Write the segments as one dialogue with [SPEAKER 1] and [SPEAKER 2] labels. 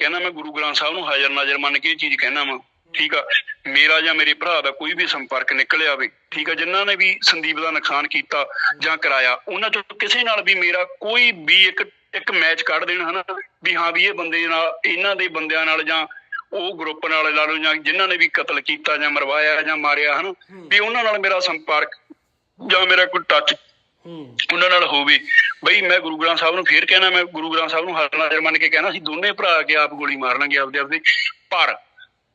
[SPEAKER 1] ਕਹਿਣਾ ਮੈਂ ਗੁਰੂ ਗ੍ਰੰਥ ਸਾਹਿਬ ਨੂੰ ਹਾਜ਼ਰ ਨਾਜ਼ਰ ਮੰਨ ਕੇ ਇਹ ਚੀਜ਼ ਕਹਿਣਾ ਵਾ। ਠੀਕ ਆ? ਮੇਰਾ ਜਾਂ ਮੇਰੇ ਭਰਾ ਦਾ ਕੋਈ ਵੀ ਸੰਪਰਕ ਨਿਕਲਿਆ ਵੇ ਠੀਕ ਆ? ਜਿਨ੍ਹਾਂ ਨੇ ਵੀ ਸੰਦੀਪ ਦਾ ਨੁਕਸਾਨ ਕੀਤਾ ਜਾਂ ਕਰਾਇਆ, ਉਹਨਾਂ ਚੋਂ ਕਿਸੇ ਨਾਲ ਵੀ ਮੇਰਾ ਕੋਈ ਵੀ ਇੱਕ ਇੱਕ ਮੈਚ ਕੱਢ ਦੇਣ ਹਨਾ? ਵੀ ਹਾਂ ਵੀ ਇਹ ਬੰਦੇ ਨਾਲ, ਇਹਨਾਂ ਦੇ ਬੰਦਿਆਂ ਨਾਲ ਜਾਂ ਉਹ ਗਰੁੱਪ ਨਾਲ ਲਾ ਲਓ ਜਾਂ ਜਿਨ੍ਹਾਂ ਨੇ ਵੀ ਕਤਲ ਕੀਤਾ ਜਾਂ ਮਰਵਾਇਆ ਜਾਂ ਮਾਰਿਆ ਹਨਾ? ਵੀ ਉਹਨਾਂ ਨਾਲ ਮੇਰਾ ਸੰਪਰਕ ਜਾਂ ਮੇਰਾ ਕੋਈ ਟੱਚ ਉਹਨਾਂ ਨਾਲ ਹੋਵੇ। ਬਈ ਮੈਂ ਗੁਰੂ ਗ੍ਰੰਥ ਸਾਹਿਬ ਨੂੰ ਫੇਰ ਕਹਿਣਾ, ਮੈਂ ਗੁਰੂ ਗ੍ਰੰਥ ਸਾਹਿਬ ਨੂੰ ਹਰ ਨਾਜ਼ਰ ਮੰਨ ਕੇ ਕਹਿਣਾ ਸੀ ਦੋਨੇ ਭਰਾ ਕੇ ਆਪ ਗੋਲੀ ਮਾਰ ਲਾਂਗੇ ਆਪਦੇ ਆਪਦੇ। ਪਰ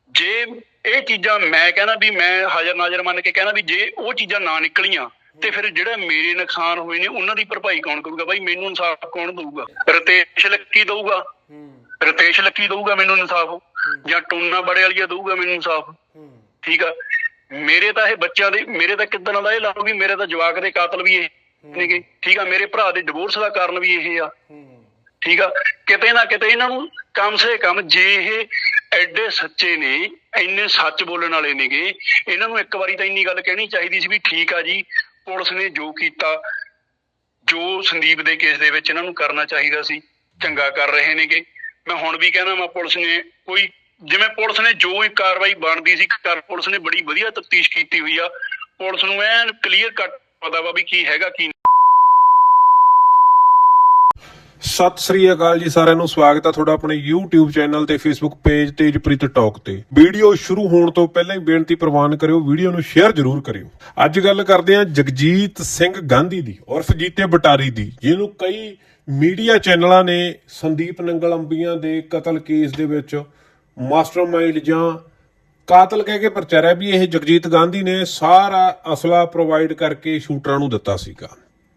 [SPEAKER 1] ਜੇ ਇਹ ਚੀਜ਼ਾਂ ਮੈਂ ਕਹਿਣਾ ਵੀ ਮੈਂ ਹਾਜ਼ਰ ਨਾਜ਼ਰ ਮੰਨ ਕੇ ਕਹਿਣਾ ਵੀ ਜੇ ਉਹ ਚੀਜ਼ਾਂ ਨਾ ਨਿਕਲੀਆਂ, ਤੇ ਫਿਰ ਜਿਹੜਾ ਮੇਰੇ ਨੁਕਸਾਨ ਹੋਏ ਨੇ, ਉਹਨਾਂ ਦੀ ਭਰਪਾਈ ਕੌਣ ਕਰੂਗਾ? ਬਾਈ ਮੈਨੂੰ ਇਨਸਾਫ ਕੌਣ ਦਊਗਾ? ਰਤੇਸ਼ ਲੱਕੀ ਦਊਗਾ। ਰਤੇਸ਼ ਲੱਕੀ ਦਊਗਾ ਮੈਨੂੰ ਇਨਸਾਫ। ਜਾਂ ਟੋਨਾ ਬੜੇ ਵਾਲੀਆ ਦਊਗਾ ਮੈਨੂੰ ਇਨਸਾਫ। ਠੀਕ ਆ? ਮੇਰੇ ਤਾਂ ਇਹ ਬੱਚਿਆਂ ਦੇ, ਮੇਰੇ ਤਾਂ ਕਿਦਾਂ ਦਾ ਇਹ ਲਾ ਮੇਰੇ ਤਾਂ ਜਵਾਕ ਦੇ ਕਾਤਲ ਵੀ ਇਹ। ਨੇਗੇ ਠੀਕ ਆ, ਮੇਰੇ ਭਰਾ ਦੇ ਡਿਵੋਰਸ ਦਾ ਕਾਰਨ ਵੀ ਇਹ ਆ। ਠੀਕ ਆ, ਕਿਤੇ ਨਾ ਕਿਤੇ ਇਹਨਾਂ ਨੂੰ ਕਮ ਸੇ ਕਮ ਜੇ ਇਹ ਐਡੇ ਸੱਚੇ ਨੇ, ਇੰਨੇ ਸੱਚ ਬੋਲਣ ਵਾਲੇ ਨੇਗੇ, ਇਹਨਾਂ ਨੂੰ ਇੱਕ ਵਾਰੀ ਤਾਂ ਇੰਨੀ ਗੱਲ ਕਹਿਣੀ ਚਾਹੀਦੀ ਸੀ ਵੀ ਠੀਕ ਆ ਜੀ, ਪੁਲਿਸ ਨੇ ਜੋ ਕੀਤਾ, ਜੋ ਸੰਦੀਪ ਦੇ ਕੇਸ ਦੇ ਵਿੱਚ ਇਹਨਾਂ ਨੂੰ ਕਰਨਾ ਚਾਹੀਦਾ ਸੀ, ਚੰਗਾ ਕਰ ਰਹੇ ਨੇਗੇ। ਮੈਂ ਹੁਣ ਵੀ ਕਹਿਣਾ ਮੈਂ ਪੁਲਿਸ ਨੇ ਕੋਈ, ਜਿਵੇਂ ਪੁਲਿਸ ਨੇ ਜੋ ਹੀ ਕਾਰਵਾਈ ਬਣਦੀ ਸੀ, ਕਰ ਪੁਲਿਸ ਨੇ ਬੜੀ ਵਧੀਆ ਤਫਤੀਸ਼ ਕੀਤੀ ਹੋਈ ਆ। ਪੁਲਿਸ ਨੂੰ ਐਨ ਕਲੀਅਰ ਕੱਟ ਪਤਾ ਵਾ ਵੀ ਕੀ ਹੈਗਾ, ਕੀ
[SPEAKER 2] ਸਤਿ ਸ੍ਰੀ ਅਕਾਲ ਜੀ, ਸਾਰਿਆਂ ਨੂੰ ਸਵਾਗਤ ਹੈ ਤੁਹਾਡਾ ਆਪਣੇ YouTube ਚੈਨਲ ਤੇ Facebook ਪੇਜ ਤੇਜਪ੍ਰੀਤ ਟਾਕ ਤੇ। ਵੀਡੀਓ ਸ਼ੁਰੂ ਹੋਣ ਤੋਂ ਪਹਿਲਾਂ ਹੀ ਬੇਨਤੀ ਪ੍ਰਵਾਨ ਕਰਿਓ, ਵੀਡੀਓ ਨੂੰ ਸ਼ੇਅਰ ਜ਼ਰੂਰ ਕਰਿਓ। ਅੱਜ ਗੱਲ ਕਰਦੇ ਹਾਂ ਜਗਜੀਤ ਸਿੰਘ ਗਾਂਧੀ ਦੀ, ਉਰਫ ਜੀਤੇ ਬਟਾਰੀ ਦੀ, ਜਿਹਨੂੰ ਕਈ ਮੀਡੀਆ ਚੈਨਲਾਂ ਨੇ ਸੰਦੀਪ ਨੰਗਲ ਅੰਬੀਆਂ ਦੇ ਕਤਲ ਕੇਸ ਦੇ ਵਿੱਚ ਮਾਸਟਰਮਾਈਂਡ ਜਾਂ ਕਾਤਲ ਕਹਿ ਕੇ ਪ੍ਰਚਾਰਿਆ ਵੀ ਇਹ ਜਗਜੀਤ ਗਾਂਧੀ ਨੇ ਸਾਰਾ ਅਸਲਾ ਪ੍ਰੋਵਾਈਡ ਕਰਕੇ ਸ਼ੂਟਰਾਂ ਨੂੰ ਦਿੱਤਾ ਸੀਗਾ।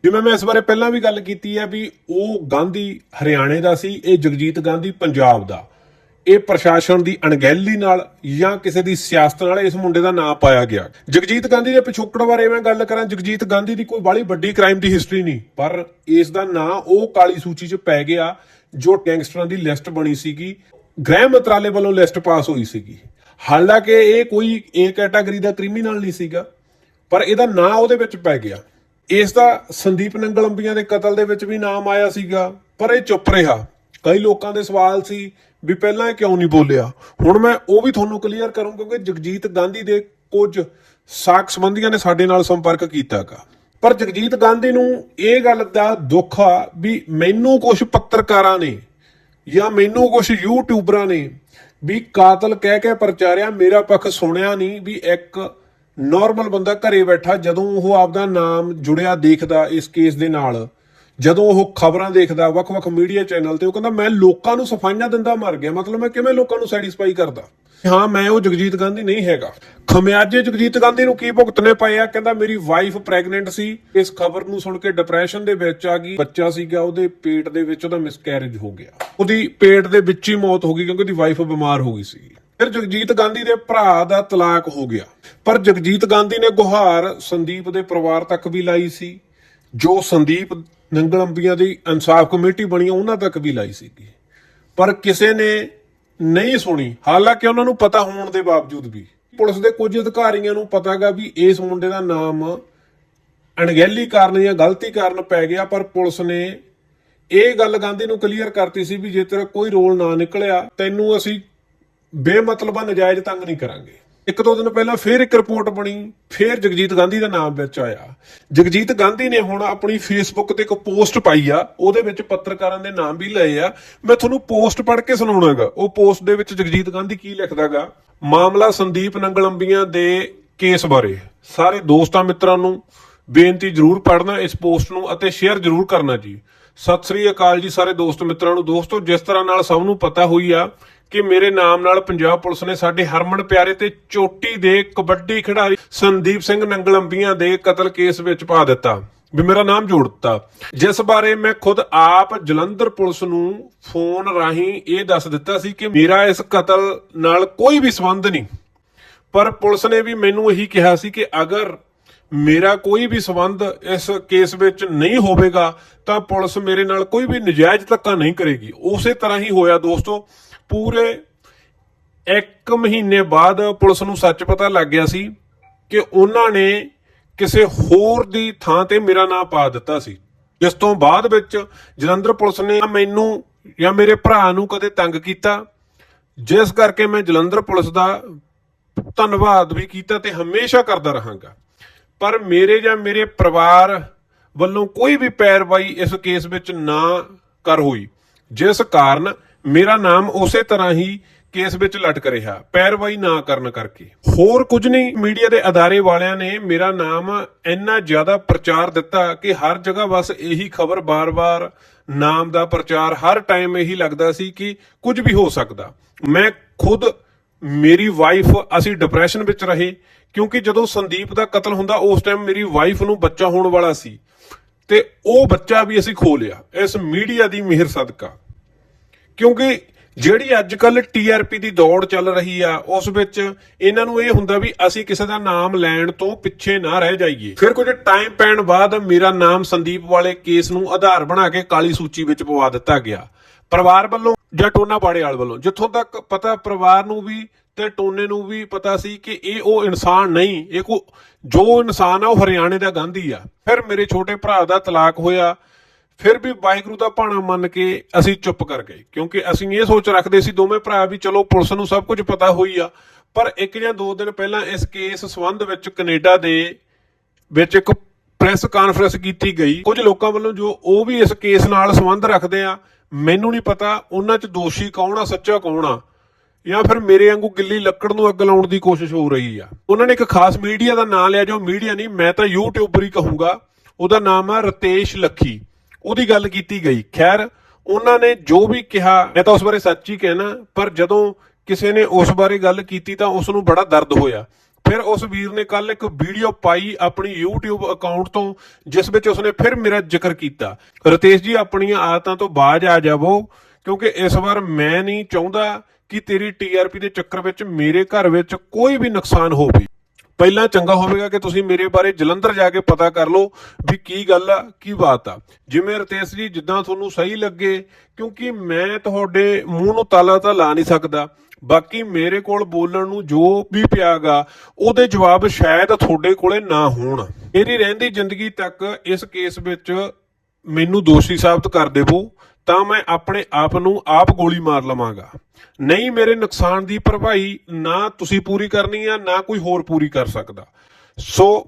[SPEAKER 2] ਜਿਵੇਂ ਮੈਂ ਇਸ ਬਾਰੇ ਪਹਿਲਾਂ ਵੀ ਗੱਲ ਕੀਤੀ ਹੈ ਵੀ ਉਹ ਗਾਂਧੀ ਹਰਿਆਣੇ ਦਾ ਸੀ, ਇਹ ਜਗਜੀਤ ਗਾਂਧੀ ਪੰਜਾਬ ਦਾ। ਇਹ ਪ੍ਰਸ਼ਾਸਨ ਦੀ ਅਣਗਹਿਲੀ ਨਾਲ ਜਾਂ ਕਿਸੇ ਦੀ ਸਿਆਸਤ ਨਾਲ ਇਸ ਮੁੰਡੇ ਦਾ ਨਾਂ ਪਾਇਆ ਗਿਆ। ਜਗਜੀਤ ਗਾਂਧੀ ਦੇ ਪਿਛੋਕੜ ਬਾਰੇ ਮੈਂ ਗੱਲ ਕਰਾਂ, ਜਗਜੀਤ ਗਾਂਧੀ ਦੀ ਕੋਈ ਬਾਲੀ ਵੱਡੀ ਕ੍ਰਾਈਮ ਦੀ ਹਿਸਟਰੀ ਨਹੀਂ, ਪਰ ਇਸ ਦਾ ਨਾਂ ਉਹ ਕਾਲੀ ਸੂਚੀ 'ਚ ਪੈ ਗਿਆ ਜੋ ਗੈਂਗਸਟਰਾਂ ਦੀ ਲਿਸਟ ਬਣੀ ਸੀਗੀ। ਗ੍ਰਹਿ ਮੰਤਰਾਲੇ ਵੱਲੋਂ ਲਿਸਟ ਪਾਸ ਹੋਈ ਸੀਗੀ। ਹਾਲਾਂਕਿ ਇਹ ਕੋਈ ਏ ਕੈਟਾਗਰੀ ਦਾ ਕ੍ਰਿਮੀਨਲ ਨਹੀਂ ਸੀਗਾ, ਪਰ ਇਹਦਾ ਨਾਂ ਉਹਦੇ ਵਿੱਚ ਪੈ ਗਿਆ। ਇਸ ਦਾ ਸੰਦੀਪ ਨੰਗਲ ਅੰਬੀਆਂ ਦੇ ਕਤਲ ਦੇ ਵਿੱਚ ਵੀ ਨਾਮ ਆਇਆ ਸੀਗਾ, ਪਰ ਇਹ ਚੁੱਪ ਰਿਹਾ। ਕਈ ਲੋਕਾਂ ਦੇ ਸਵਾਲ ਸੀ ਵੀ ਪਹਿਲਾਂ ਇਹ ਕਿਉਂ ਨਹੀਂ ਬੋਲਿਆ? ਹੁਣ ਮੈਂ ਉਹ ਵੀ ਤੁਹਾਨੂੰ ਕਲੀਅਰ ਕਰੂੰ, ਕਿਉਂਕਿ ਜਗਜੀਤ ਗਾਂਧੀ ਦੇ ਕੁਝ ਸਾਕ ਸੰਬੰਧੀਆਂ ਨੇ ਸਾਡੇ ਨਾਲ ਸੰਪਰਕ ਕੀਤਾਗਾ। ਪਰ ਜਗਜੀਤ ਗਾਂਧੀ ਨੂੰ ਇਹ ਗੱਲ ਦਾ ਦੁੱਖ ਆ ਵੀ ਮੈਨੂੰ ਕੁਝ ਪੱਤਰਕਾਰਾਂ ਨੇ ਜਾਂ ਮੈਨੂੰ ਕੁਝ ਯੂਟਿਊਬਰਾਂ ਨੇ ਵੀ ਕਾਤਲ ਕਹਿ ਕੇ ਪ੍ਰਚਾਰਿਆ, ਮੇਰਾ ਪੱਖ ਸੁਣਿਆ ਨਹੀਂ ਵੀ ਇੱਕ ਨਾਰਮਲ ਬੰਦਾ ਘਰੇ ਬੈਠਾ ਜਦੋਂ ਉਹ ਆਪਦਾ ਨਾਮ ਜੁੜਿਆ ਦੇਖਦਾ ਇਸ ਕੇਸ ਦੇ ਨਾਲ। ਜਦੋਂ ਉਹ ਖਬਰਾਂ ਦੇਖਦਾ, ਵੱਖ-ਵੱਖ ਮੀਡੀਆ ਚੈਨਲ ਤੇ, ਉਹ ਕਹਿੰਦਾ, ਮੈਂ ਲੋਕਾਂ ਨੂੰ ਸਫਾਈਆਂ ਦਿੰਦਾ ਮਰ ਗਿਆ। ਮਤਲਬ ਮੈਂ ਕਿਵੇਂ ਲੋਕਾਂ ਨੂੰ ਸੈਟੀਸਫਾਈ ਕਰਦਾ? ਹਾਂ, ਮੈਂ ਉਹ ਜਗਜੀਤ ਗਾਂਧੀ ਨਹੀਂ ਹੈਗਾ। ਖਮਿਆਜੇ ਜਗਜੀਤ ਗਾਂਧੀ ਨੂੰ ਕੀ ਭੁਗਤਨੇ ਪਏ ਆ? ਕਹਿੰਦਾ, ਮੇਰੀ ਵਾਈਫ ਪ੍ਰੈਗਨੈਂਟ ਸੀ। ਇਸ ਖਬਰ ਨੂੰ ਸੁਣ ਕੇ ਡਿਪਰੈਸ਼ਨ ਦੇ ਵਿੱਚ ਆ ਗਈ। ਬੱਚਾ ਸੀਗਾ, ਉਹਦੇ ਪੇਟ ਦੇ ਵਿੱਚ ਉਹਦਾ ਮਿਸਕੈਰੇਜ ਹੋ ਗਿਆ। ਉਹਦੀ ਪੇਟ ਦੇ ਵਿੱਚ ਹੀ ਮੌਤ ਹੋ ਗਈ, ਕਿਉਂਕਿ ਉਹਦੀ ਵਾਈਫ ਬਿਮਾਰ ਹੋ ਗਈ ਸੀ। ਫਿਰ ਜਗਜੀਤ ਗਾਂਧੀ ਦੇ ਭਰਾ ਦਾ ਤਲਾਕ ਹੋ ਗਿਆ। ਪਰ ਜਗਜੀਤ ਗਾਂਧੀ ਨੇ ਗੁਹਾਰ ਸੰਦੀਪ ਦੇ ਪਰਿਵਾਰ ਤੱਕ ਵੀ ਲਾਈ ਸੀ। ਜੋ ਸੰਦੀਪ ਨੰਗਲ ਅੰਬੀਆਂ ਦੀ ਇਨਸਾਫ ਕਮੇਟੀ ਬਣੀ ਉਹਨਾਂ ਤੱਕ ਵੀ ਲਾਈ ਸੀਗੀ। ਪਰ ਕਿਸੇ ਨੇ ਨਹੀਂ ਸੁਣੀ। ਹਾਲਾਂਕਿ ਉਹਨਾਂ ਨੂੰ ਪਤਾ ਹੋਣ ਦੇ ਬਾਵਜੂਦ ਵੀ, ਪੁਲਿਸ ਦੇ ਕੁਝ ਅਧਿਕਾਰੀਆਂ ਨੂੰ ਪਤਾਗਾ ਵੀ ਇਸ ਮੁੰਡੇ ਦਾ ਨਾਮ ਅਣਗਹਿਲੀ ਕਾਰਨ ਜਾਂ ਗਲਤੀ ਕਾਰਨ ਪੈ ਗਿਆ, ਪਰ ਪੁਲਿਸ ਨੇ ਇਹ ਗੱਲ ਗਾਂਧੀ ਨੂੰ ਕਲੀਅਰ ਕਰਤੀ ਸੀ ਵੀ ਜੇ ਤੇਰਾ ਕੋਈ ਰੋਲ ਨਾ ਨਿਕਲਿਆ, ਤੈਨੂੰ ਅਸੀਂ ਬੇਮਤਲਬਾ ਨਜਾਇਜ਼ ਤੰਗ ਨਹੀਂ ਕਰਾਂਗੇ। ਇੱਕ ਦੋ ਦਿਨ ਪਹਿਲਾਂ ਫੇਰ ਇੱਕ ਰਿਪੋਰਟ ਬਣੀ, ਫੇਰ ਜਗਜੀਤ ਗਾਂਧੀ ਦਾ ਨਾਮ ਵਿੱਚ ਆਇਆ। ਜਗਜੀਤ ਗਾਂਧੀ ਨੇ ਹੁਣ ਆਪਣੀ ਫੇਸਬੁੱਕ ਤੇ ਇੱਕ ਪੋਸਟ ਪਾਈ ਆ, ਉਹਦੇ ਵਿੱਚ ਪੱਤਰਕਾਰਾਂ ਦੇ ਨਾਮ ਵੀ ਲਏ ਆ। ਮੈਂ ਤੁਹਾਨੂੰ ਪੋਸਟ ਪੜ੍ਹ ਕੇ ਸੁਣਾਉਣਾਗਾ। ਉਹ ਪੋਸਟ ਦੇ ਵਿੱਚ ਜਗਜੀਤ ਗਾਂਧੀ ਕੀ ਲਿਖਦਾਗਾ? ਮਾਮਲਾ ਸੰਦੀਪ ਨੰਗਲ ਅੰਬੀਆਂ ਦੇ ਕੇਸ ਬਾਰੇ। ਸਾਰੇ ਦੋਸਤਾਂ ਮਿੱਤਰਾਂ ਨੂੰ ਬੇਨਤੀ ਜਰੂਰ ਪੜ੍ਹਨਾ ਇਸ ਪੋਸਟ ਨੂੰ ਅਤੇ ਸ਼ੇਅਰ ਜਰੂਰ ਕਰਨਾ ਜੀ। ਸਤਿ ਸ੍ਰੀ ਅਕਾਲ ਜੀ ਸਾਰੇ ਦੋਸਤ ਮਿੱਤਰਾਂ ਨੂੰ। ਦੋਸਤੋ, ਜਿਸ ਤਰ੍ਹਾਂ ਨਾਲ ਸਭ ਨੂੰ ਪਤਾ ਹੋਈ ਆ ਕਿ ਮੇਰੇ ਨਾਮ ਨਾਲ ਪੰਜਾਬ ਪੁਲਿਸ ਨੇ ਸਾਡੇ ਹਰਮਨ ਪਿਆਰੇ ਤੇ ਚੋਟੀ ਦੇ ਕਬੱਡੀ ਖਿਡਾਰੀ ਸੰਦੀਪ ਸਿੰਘ ਨੰਗਲੰਬੀਆਂ ਦੇ ਕਤਲ ਕੇਸ ਵਿੱਚ ਪਾ ਦਿੱਤਾ, ਵੀ ਮੇਰਾ ਨਾਮ ਜੋੜ ਦਿੱਤਾ। ਜਿਸ ਬਾਰੇ ਮੈਂ ਖੁਦ ਆਪ ਜਲੰਧਰ ਪੁਲਿਸ ਨੂੰ ਫੋਨ ਰਾਹੀਂ ਇਹ ਦੱਸ ਦਿੱਤਾ ਸੀ ਕਿ ਮੇਰਾ ਇਸ ਕਤਲ ਨਾਲ ਕੋਈ ਵੀ ਸੰਬੰਧ ਨਹੀਂ। ਪਰ ਪੁਲਿਸ ਨੇ ਵੀ ਮੈਨੂੰ ਇਹੀ ਕਿਹਾ ਸੀ ਕਿ ਅਗਰ ਮੇਰਾ ਕੋਈ ਵੀ ਸਬੰਧ ਇਸ ਕੇਸ ਵਿੱਚ ਨਹੀਂ ਹੋਵੇਗਾ, ਤਾਂ ਪੁਲਿਸ ਮੇਰੇ ਨਾਲ ਕੋਈ ਵੀ ਨਜਾਇਜ਼ ਧੱਕਾ ਨਹੀਂ ਕਰੇਗੀ। ਉਸੇ ਤਰ੍ਹਾਂ ਹੀ ਹੋਇਆ ਦੋਸਤੋ। ਪੂਰੇ ਇੱਕ ਮਹੀਨੇ ਬਾਅਦ ਪੁਲਿਸ ਨੂੰ ਸੱਚ ਪਤਾ ਲੱਗ ਗਿਆ ਸੀ ਕਿ ਉਹਨਾਂ ਨੇ ਕਿਸੇ ਹੋਰ ਦੀ ਥਾਂ ਤੇ ਮੇਰਾ ਨਾਮ ਪਾ ਦਿੱਤਾ ਸੀ। ਇਸ ਤੋਂ ਬਾਅਦ ਵਿੱਚ ਜਲੰਧਰ ਪੁਲਿਸ ਨੇ ਮੈਨੂੰ ਜਾਂ ਮੇਰੇ ਭਰਾ ਨੂੰ ਕਦੇ ਤੰਗ ਕੀਤਾ, ਜਿਸ ਕਰਕੇ ਮੈਂ ਜਲੰਧਰ ਪੁਲਿਸ ਦਾ ਧੰਨਵਾਦ ਵੀ ਕੀਤਾ ਤੇ ਹਮੇਸ਼ਾ ਕਰਦਾ ਰਹਾਂਗਾ। ਪਰ ਮੇਰੇ ਜਾਂ ਮੇਰੇ ਪਰਿਵਾਰ ਵੱਲੋਂ ਕੋਈ ਵੀ ਪੈਰਵਾਈ ਇਸ ਕੇਸ ਵਿੱਚ ਨਾ ਕਰ ਹੋਈ। ਜਿਸ ਕਾਰਨ ਮੇਰਾ ਨਾਮ ਉਸੇ ਤਰ੍ਹਾਂ ਹੀ ਕੇਸ ਵਿੱਚ ਲਟਕ ਰਿਹਾ, ਪੈਰਵਾਈ ਨਾ ਕਰਨ ਕਰਕੇ। ਹੋਰ ਕੁਝ ਨਹੀਂ, ਮੀਡੀਆ ਦੇ ਅਦਾਰੇ ਵਾਲਿਆਂ ਨੇ ਮੇਰਾ ਨਾਮ ਇੰਨਾ ਜ਼ਿਆਦਾ ਪ੍ਰਚਾਰ ਦਿੱਤਾ ਕਿ ਹਰ ਜਗ੍ਹਾ ਬਸ ਇਹੀ ਖਬਰ ਬਾਰ-ਬਾਰ ਨਾਮ ਦਾ ਪ੍ਰਚਾਰ ਹਰ ਟਾਈਮ ਇਹੀ ਲੱਗਦਾ ਸੀ ਕਿ ਕੁਝ ਵੀ ਹੋ ਸਕਦਾ। ਮੈਂ ਖੁਦ ਮੇਰੀ ਵਾਈਫ ਅਸੀਂ ਡਿਪਰੈਸ਼ਨ ਵਿੱਚ ਰਹੇ, ਕਿਉਂਕਿ ਜਦੋਂ ਸੰਦੀਪ ਦਾ ਕਤਲ ਹੁੰਦਾ, ਉਸ ਟਾਈਮ ਮੇਰੀ ਵਾਈਫ ਨੂੰ ਬੱਚਾ ਹੋਣ ਵਾਲਾ ਸੀ। ਤੇ ਉਹ ਬੱਚਾ ਵੀ ਅਸੀਂ ਖੋ ਲਿਆ, ਇਸ ਮੀਡੀਆ ਦੀ ਮਿਹਰ ਸਦਕਾ। ਕਿਉਂਕਿ ਜਿਹੜੀ ਅੱਜ ਕੱਲ ਟੀਆਰਪੀ ਦੀ ਦੌੜ ਚੱਲ ਰਹੀ ਆ, ਉਸ ਵਿੱਚ ਇਹਨਾਂ ਨੂੰ ਇਹ ਹੁੰਦਾ ਵੀ ਅਸੀਂ ਕਿਸੇ ਦਾ ਨਾਮ ਲੈਣ ਤੋਂ ਪਿੱਛੇ ਨਾ ਰਹਿ ਜਾਈਏ। ਫਿਰ ਕੁਝ ਟਾਈਮ ਪੈਣ ਬਾਅਦ ਮੇਰਾ ਨਾਮ ਸੰਦੀਪ ਵਾਲੇ ਕੇਸ ਨੂੰ ਆਧਾਰ ਬਣਾ ਕੇ ਕਾਲੀ ਸੂਚੀ ਵਿੱਚ ਪਵਾ ਦਿੱਤਾ ਗਿਆ। ਪਰਿਵਾਰ ਵੱਲੋਂ ਜਾਂ ਟੋਨਾ ਬਾੜੇਵਾਲ ਵੱਲੋਂ। ਜਿੱਥੋਂ ਤੱਕ ਪਤਾ ਪਰਿਵਾਰ ਨੂੰ ਵੀ ਤੇ ਟੋਨੇ ਨੂੰ ਵੀ ਪਤਾ ਸੀ ਕਿ ਇਹ ਉਹ ਇਨਸਾਨ ਨਹੀਂ, ਇਹ ਕੋ ਜੋ ਇਨਸਾਨ ਆ ਉਹ ਹਰਿਆਣੇ ਦਾ ਗਾਂਧੀ ਆ। ਫਿਰ ਮੇਰੇ ਛੋਟੇ ਭਰਾ ਦਾ ਤਲਾਕ ਹੋਇਆ। ਫਿਰ ਵੀ ਵਾਹਿਗੁਰੂ ਦਾ ਭਾਣਾ ਮੰਨ ਕੇ ਅਸੀਂ ਚੁੱਪ ਕਰ ਗਏ। ਕਿਉਂਕਿ ਅਸੀਂ ਇਹ ਸੋਚ ਰੱਖਦੇ ਸੀ ਦੋਵੇਂ ਭਰਾ ਵੀ ਚਲੋ ਪੁਲਿਸ ਨੂੰ ਸਭ ਕੁਝ ਪਤਾ ਹੋਈ ਆ। ਪਰ ਇੱਕ ਜਾਂ ਦੋ ਦਿਨ ਪਹਿਲਾਂ ਇਸ ਕੇਸ ਸੰਬੰਧ ਵਿੱਚ ਕੈਨੇਡਾ ਦੇ ਵਿੱਚ ਇੱਕ ਪ੍ਰੈਸ ਕਾਨਫਰੰਸ ਕੀਤੀ ਗਈ। ਕੁਝ ਲੋਕਾਂ ਵੱਲੋਂ ਜੋ ਉਹ ਵੀ ਇਸ ਕੇਸ ਨਾਲ ਸੰਬੰਧ ਰੱਖਦੇ ਆ ਮੈਨੂੰ ਨਹੀਂ ਪਤਾ ਉਹਨਾਂ 'ਚ ਦੋਸ਼ੀ ਕੌਣ ਆ, ਸੱਚਾ ਕੌਣ ਆ, ਜਾਂ ਫਿਰ ਮੇਰੇ ਵਾਂਗੂ ਗਿੱਲੀ ਲੱਕੜ ਨੂੰ ਅੱਗ ਲਾਉਣ ਦੀ ਕੋਸ਼ਿਸ਼ ਹੋ ਰਹੀ ਆ। ਉਹਨਾਂ ਨੇ ਇੱਕ ਖਾਸ ਮੀਡੀਆ ਦਾ ਨਾਮ ਲਿਆ, ਜੋ ਮੀਡੀਆ ਨਹੀਂ, ਮੈਂ ਤਾਂ ਯੂਟਿਊਬਰ ਹੀ ਕਹੂੰਗਾ, ਉਹਦਾ ਨਾਮ ਆ ਰਤੇਸ਼ ਲੱਖੀ। ਉਹਦੀ ਗੱਲ ਕੀਤੀ ਗਈ। ਖੈਰ, ਉਹਨਾਂ ਨੇ ਜੋ ਵੀ ਕਿਹਾ, ਮੈਂ ਤਾਂ ਉਸ ਬਾਰੇ ਸੱਚ ਹੀ ਕਹਿਣਾ, ਪਰ ਜਦੋਂ ਕਿਸੇ ਨੇ ਉਸ ਬਾਰੇ ਗੱਲ ਕੀਤੀ ਤਾਂ ਉਸ ਨੂੰ ਬੜਾ ਦਰਦ ਹੋਇਆ। ਫਿਰ ਉਸ ਵੀਰ ਨੇ ਕੱਲ ਇੱਕ ਵੀਡੀਓ ਪਾਈ ਆਪਣੀ YouTube ਅਕਾਊਂਟ ਤੋਂ, ਜਿਸ ਵਿੱਚ ਉਸਨੇ ਫਿਰ ਮੇਰਾ ਜ਼ਿਕਰ ਕੀਤਾ। ਰਤੇਸ਼ ਜੀ, ਆਪਣੀਆਂ ਆਦਤਾਂ ਤੋਂ ਬਾਜ ਆ ਜਾਵੋ, ਕਿਉਂਕਿ ਇਸ ਵਾਰ ਮੈਂ ਨਹੀਂ ਚਾਹੁੰਦਾ ਕਿ ਤੇਰੀ TRP ਦੇ ਚੱਕਰ ਵਿੱਚ ਮੇਰੇ ਘਰ ਵਿੱਚ ਕੋਈ ਵੀ ਨੁਕਸਾਨ ਹੋਵੇ ਪਹਿਲਾਂ ਚੰਗਾ ਹੋਵੇਗਾ ਕਿ ਤੁਸੀਂ ਮੇਰੇ ਬਾਰੇ ਜਲੰਧਰ ਜਾ ਕੇ ਪਤਾ ਕਰ ਲਓ ਵੀ ਕੀ ਗੱਲ ਆ, ਕੀ ਬਾਤ ਆ। ਜਿਵੇਂ ਰਤੇਸ਼ ਜੀ, ਜਿੱਦਾਂ ਤੁਹਾਨੂੰ ਸਹੀ ਲੱਗੇ, ਕਿਉਂਕਿ ਮੈਂ ਤੁਹਾਡੇ ਮੂੰਹ ਨੂੰ ਤਾਲਾ ਤਾਂ ਲਾ ਨਹੀਂ ਸਕਦਾ। ਬਾਕੀ ਮੇਰੇ ਕੋਲ ਬੋਲਣ ਨੂੰ ਜੋ ਵੀ ਪਿਆਗਾ ਉਹਦੇ ਜਵਾਬ ਸ਼ਾਇਦ ਤੁਹਾਡੇ ਕੋਲੇ ਨਾ ਹੋਣ। ਮੇਰੀ ਰਹਿੰਦੀ ਜ਼ਿੰਦਗੀ ਤੱਕ ਇਸ ਕੇਸ ਵਿੱਚ ਮੈਨੂੰ ਦੋਸ਼ੀ ਸਾਬਤ ਕਰ ਦੇਵੋ। ਤਾਂ ਮੈਂ ਆਪਣੇ ਆਪ ਨੂੰ ਆਪ ਗੋਲੀ ਮਾਰ ਲਵਾਂਗਾ। ਨਹੀਂ ਮੇਰੇ ਨੁਕਸਾਨ ਦੀ ਭਰਪਾਈ ਨਾ ਤੁਸੀਂ ਪੂਰੀ ਕਰਨੀ ਆ, ਨਾ ਕੋਈ ਹੋਰ ਪੂਰੀ ਕਰ ਸਕਦਾ। ਸੋ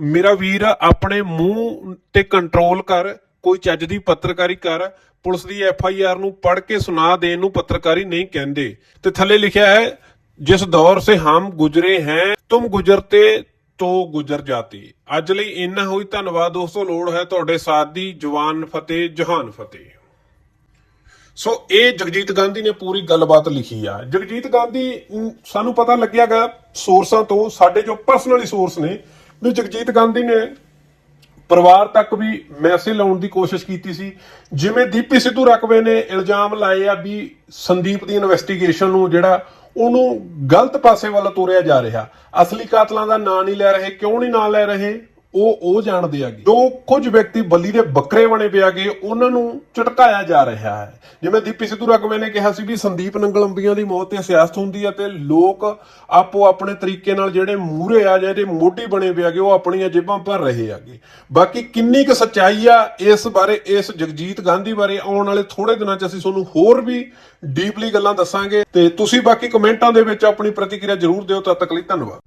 [SPEAKER 2] ਮੇਰਾ ਵੀਰ ਆਪਣੇ ਮੂੰਹ ਤੇ ਕੰਟਰੋਲ ਕਰ, ਕੋਈ ਚੱਜ ਦੀ ਪੱਤਰਕਾਰੀ ਕਰ, ਪੁਲਿਸ ਦੀ ਐਫ ਆਈ ਆਰ ਨੂੰ ਪੜ੍ਹ ਕੇ ਸੁਣਾ ਦੇਣ ਨੂੰ ਪੱਤਰਕਾਰੀ ਨਹੀਂ ਕਹਿੰਦੇ। ਤੇ ਥੱਲੇ ਲਿਖਿਆ ਹੈ, ਜਿਸ ਦੌਰ ਸੇ ਹਮ ਗੁਜ਼ਰੇ ਹੈ, ਤੁਮ ਗੁਜ਼ਰਤੇ ਤੋ ਗੁਜ਼ਰ ਜਾਤੀ। ਅੱਜ ਲਈ ਇੰਨਾ ਹੋਈ ਧੰਨਵਾਦ, ਦੋਸਤੋ, ਲੋੜ ਹੈ ਤੁਹਾਡੇ ਸਾਥ ਦੀ, ਜਵਾਨ ਫਤਿਹ, ਜਹਾਨ ਫਤਿਹ। ਸੋ ਇਹ ਜਗਜੀਤ ਗਾਂਧੀ ਨੇ ਪੂਰੀ ਗੱਲਬਾਤ ਲਿਖੀ ਆ। ਜਗਜੀਤ ਗਾਂਧੀ ਸਾਨੂੰ ਪਤਾ ਲੱਗਿਆਗਾ ਸੋਰਸਾਂ ਤੋਂ, ਸਾਡੇ ਜੋ ਪਰਸਨਲੀ ਸੋਰਸ ਨੇ, ਵੀ ਜਗਜੀਤ ਗਾਂਧੀ ਨੇ ਪਰਿਵਾਰ ਤੱਕ ਵੀ ਮੈਸੇਜ ਲਾਉਣ ਦੀ ਕੋਸ਼ਿਸ਼ ਕੀਤੀ ਸੀ। ਜਿਵੇਂ ਦੀਪੀ ਸਿੱਧੂ ਰਕਵੇ ਨੇ ਇਲਜ਼ਾਮ ਲਾਏ ਆ ਵੀ ਸੰਦੀਪ ਦੀ ਇਨਵੈਸਟੀਗੇਸ਼ਨ ਨੂੰ, ਜਿਹੜਾ ਉਹਨੂੰ ਗਲਤ ਪਾਸੇ ਵੱਲ ਤੋਰਿਆ ਜਾ ਰਿਹਾ। ਅਸਲੀ ਕਾਤਲਾਂ ਦਾ ਨਾਂ ਨਹੀਂ ਲੈ ਰਹੇ, ਕਿਉਂ ਨਹੀਂ ਨਾਂ ਲੈ ਰਹੇ? ਉਹ ਉਹ ਜਾਣਦੇ ਆਗੇ ਜੋ ਕੁਝ ਵਿਅਕਤੀ ਬੱਲੀ ਦੇ ਬੱਕਰੇ ਬਣੇ ਪਿਆ ਗਏ ਉਹਨਾਂ ਨੂੰ ਝਟਕਾਇਆ ਜਾ ਰਿਹਾ ਹੈ। ਜਿਵੇਂ ਦੀਪੀ ਸਿੱਧੂ ਰਕਵੇ ਨੇ ਕਿਹਾ ਸੀ ਵੀ ਸੰਦੀਪ ਨੰਗਲ ਅੰਬੀਆਂ ਦੀ ਮੌਤ ਤੇ ਸਿਆਸਤ ਹੁੰਦੀ ਹੈ ਤੇ ਲੋਕ ਆਪੋ ਆਪਣੇ ਤਰੀਕੇ ਨਾਲ ਜਿਹੜੇ ਮੂਹਰੇ ਆ ਜਿਹੜੇ ਮੋਢੀ ਬਣੇ ਪਿਆ ਗਏ ਉਹ ਆਪਣੀਆਂ ਜੇਬਾਂ ਭਰ ਰਹੇ ਆਗੇ ਬਾਕੀ ਕਿੰਨੀ ਕੁ ਸੱਚਾਈ ਆ, ਇਸ ਬਾਰੇ, ਇਸ ਜਗਜੀਤ ਗਾਂਧੀ ਬਾਰੇ ਆਉਣ ਵਾਲੇ ਥੋੜੇ ਦਿਨਾਂ 'ਚ ਅਸੀਂ ਤੁਹਾਨੂੰ ਹੋਰ ਵੀ ਡੀਪਲੀ ਗੱਲਾਂ ਦੱਸਾਂਗੇ। ਤੇ ਤੁਸੀਂ ਬਾਕੀ ਕਮੈਂਟਾਂ ਦੇ ਵਿੱਚ ਆਪਣੀ ਪ੍ਰਤੀਕਿਰਿਆ ਜ਼ਰੂਰ ਦਿਓ, ਤਦ ਤੱਕ ਲਈ ਧੰਨਵਾਦ।